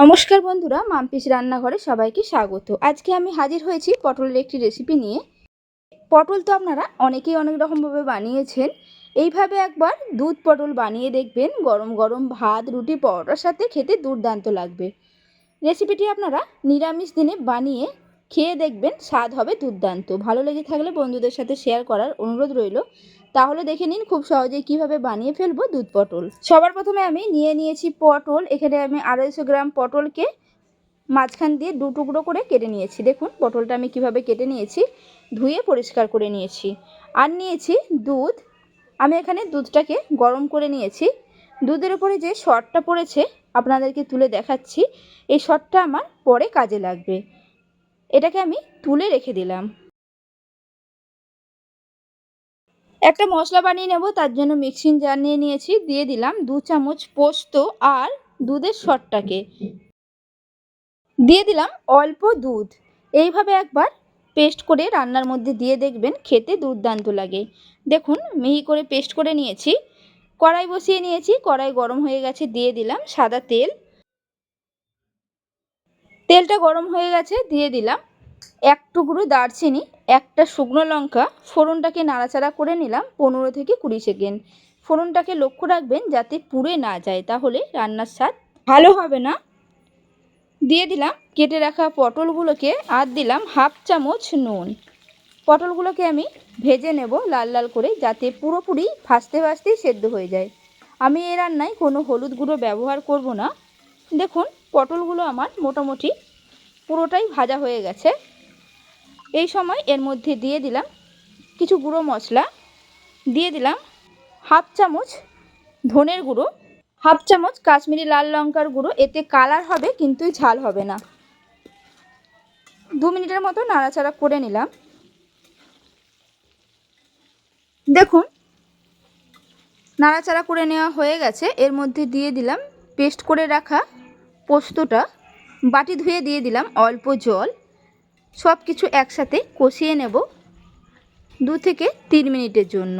নমস্কার বন্ধুরা, মাম্পিস রান্নাঘরে সবাইকে স্বাগত। আজকে আমি হাজির হয়েছি পটলের একটি রেসিপি নিয়ে। পটল তো আপনারা অনেকেই অনেক রকমভাবে বানিয়েছেন। এইভাবে একবার দুধ পটল বানিয়ে দেখবেন, গরম গরম ভাত, রুটি, পরোটার সাথে খেতে দুর্দান্ত লাগবে। রেসিপিটি আপনারা নিরামিষ দিনে বানিয়ে খেয়ে দেখবেন, স্বাদ হবে দুর্দান্ত। ভালো লেগে থাকলে বন্ধুদের সাথে শেয়ার করার অনুরোধ রইল। তাহলে দেখে নিন খুব সহজেই কীভাবে বানিয়ে ফেলব দুধ পটল। সবার প্রথমে আমি নিয়ে নিয়েছি পটল, এখানে আমি আড়াইশো গ্রাম পটলকে মাঝখান দিয়ে দু টুকরো করে কেটে নিয়েছি। দেখুন, পটলটা আমি কীভাবে কেটে নিয়েছি, ধুয়ে পরিষ্কার করে নিয়েছি। আর নিয়েছি দুধ। আমি এখানে দুধটাকে গরম করে নিয়েছি। দুধের উপরে যে শর্টটা পড়েছে, আপনাদেরকে তুলে দেখাচ্ছি, এই শর্টটা আমার পরে কাজে লাগবে। এটাকে আমি তুলে রেখে দিলাম। একটা মশলা বানিয়ে নেব, তার জন্য মিক্সিং জার নিয়ে নিয়েছি, দিয়ে দিলাম দু চামচ পোস্ত আর দুধের শটটাকে। দিয়ে দিলাম অল্প দুধ। এইভাবে একবার পেস্ট করে রান্নার মধ্যে দিয়ে দেখবেন খেতে দুর্দান্ত লাগে। দেখুন, মিহি করে পেস্ট করে নিয়েছি। কড়াই বসিয়ে নিয়েছি, কড়াই গরম হয়ে গেছে, দিয়ে দিলাম সাদা তেল। তেলটা গরম হয়ে গেছে, দিয়ে দিলাম এক টুকরো দারচিনি, একটা শুকনো লঙ্কা, ফোড়নটাকে নাড়াচাড়া করে নিলাম পনেরো থেকে কুড়ি সেকেন্ড। ফোড়নটাকে লক্ষ্য রাখবেন যাতে পুড়ে না যায়, তাহলে রান্নার স্বাদ ভালো হবে না। দিয়ে দিলাম কেটে রাখা পটলগুলোকে আর দিলাম হাফ চামচ নুন। পটলগুলোকে আমি ভেজে নেব লাল লাল করে যাতে পুরোপুরি ভাজতে ভাজতেই সেদ্ধ হয়ে যায়। আমি এই রান্নায় কোনো হলুদ গুঁড়ো ব্যবহার করব না। দেখুন, পটলগুলো আমার মোটামুটি পুরোটাই ভাজা হয়ে গেছে। এই সময় এর মধ্যে দিয়ে দিলাম কিছু গুঁড়ো মশলা। দিয়ে দিলাম হাফ চামচ ধনের গুঁড়ো, হাফ চামচ কাশ্মীরি লাল লঙ্কার গুঁড়ো। এতে কালার হবে কিন্তু ঝাল হবে না। দু মিনিটের মতো নাড়াচাড়া করে নিলাম। দেখুন, নাড়াচাড়া করে নেওয়া হয়ে গেছে। এর মধ্যে দিয়ে দিলাম পেস্ট করে রাখা পোস্তটা। বাটি ধুয়ে দিয়ে দিলাম অল্প জল। সব কিছু একসাথে কষিয়ে নেব দু থেকে তিন মিনিটের জন্য।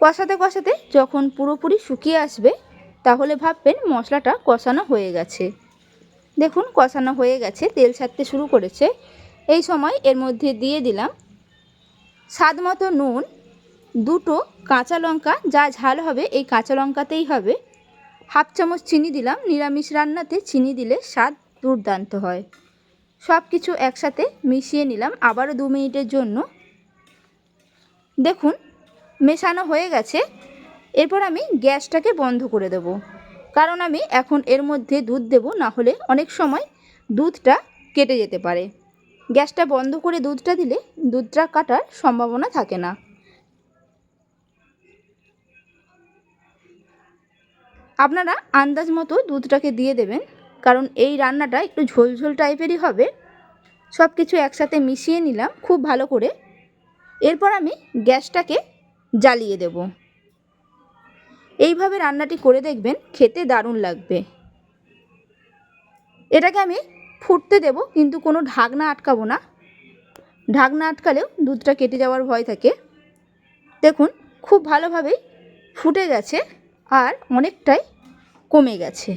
কষাতে কষাতে যখন পুরোপুরি শুকিয়ে আসবে, তাহলে ভাববেন মশলাটা কষানো হয়ে গেছে। দেখুন, কষানো হয়ে গেছে, তেল ছাড়তে শুরু করেছে। এই সময় এর মধ্যে দিয়ে দিলাম স্বাদ মতো নুন, দুটো কাঁচা লঙ্কা, যা ঝাল হবে এই কাঁচা লঙ্কাতেই হবে। হাফ চামচ চিনি দিলাম, নিরামিষ রান্নাতে চিনি দিলে স্বাদ দুর্দান্ত হয়। সব কিছু একসাথে মিশিয়ে নিলাম আবারও দু মিনিটের জন্য। দেখুন, মেশানো হয়ে গেছে। এরপর আমি গ্যাসটাকে বন্ধ করে দেব। কারণ আমি এখন এর মধ্যে দুধ দেব, না হলে অনেক সময় দুধটা কেটে যেতে পারে। গ্যাসটা বন্ধ করে দুধটা দিলে দুধটা কাটার সম্ভাবনা থাকে না। আপনারা আন্দাজ মতো দুধটাকে দিয়ে দেবেন, কারণ এই রান্নাটা একটু ঝোলঝোল টাইপেরই হবে। সব কিছু একসাথে মিশিয়ে নিলাম খুব ভালো করে। এরপর আমি গ্যাসটাকে জ্বালিয়ে দেব। এইভাবে রান্নাটি করে দেখবেন খেতে দারুণ লাগবে। এটাকে আমি ফুটতে দেব, কিন্তু কোনো ঢাকনা আটকাবো না। ঢাকনা আটকালেও দুধটা কেটে যাওয়ার ভয় থাকে। দেখুন, খুব ভালোভাবেই ফুটে গেছে। আর অনেকটাই কমে গেছে।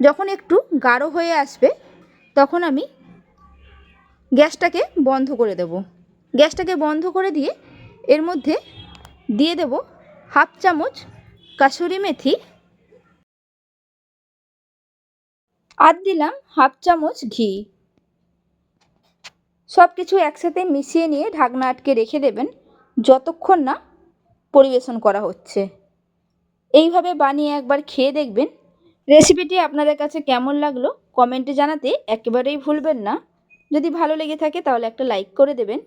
যখন একটু গাঢ় হয়ে আসবে, তখন আমি গ্যাসটাকে বন্ধ করে দেব। গ্যাসটাকে বন্ধ করে দিয়ে এর মধ্যে দিয়ে দেব হাফ চামচ কাসুরি মেথি। আর দিলাম হাফ চামচ ঘি। সব কিছু একসাথে মিশিয়ে নিয়ে ঢাকনা আটকে রেখে দেবেন, যতক্ষণ না পরিবেশন করা হচ্ছে। এইভাবে বানিয়ে একবার খেয়ে দেখবেন। রেসিপিটি আপনাদের কাছে কেমন লাগল কমেন্টে জানাতে একেবারেই ভুলবেন না। যদি ভালো লেগে থাকে তাহলে একটা লাইক করে দেবেন।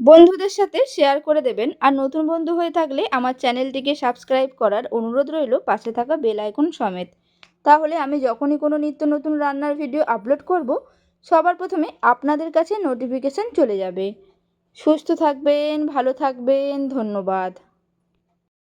বন্ধুদের সাথে শেয়ার করে দেবেন। আর নতুন বন্ধু হয়ে থাকলে আমার চ্যানেলটিকে সাবস্ক্রাইব করার অনুরোধ রইল পাশে থাকা বেল আইকন সমেত। তাহলে আমি যখনই কোনো নিত্য নতুন রান্নার ভিডিও আপলোড করব, সবার প্রথমে আপনাদের কাছে নোটিফিকেশান চলে যাবে। সুস্থ থাকবেন, ভালো থাকবেন, ধন্যবাদ।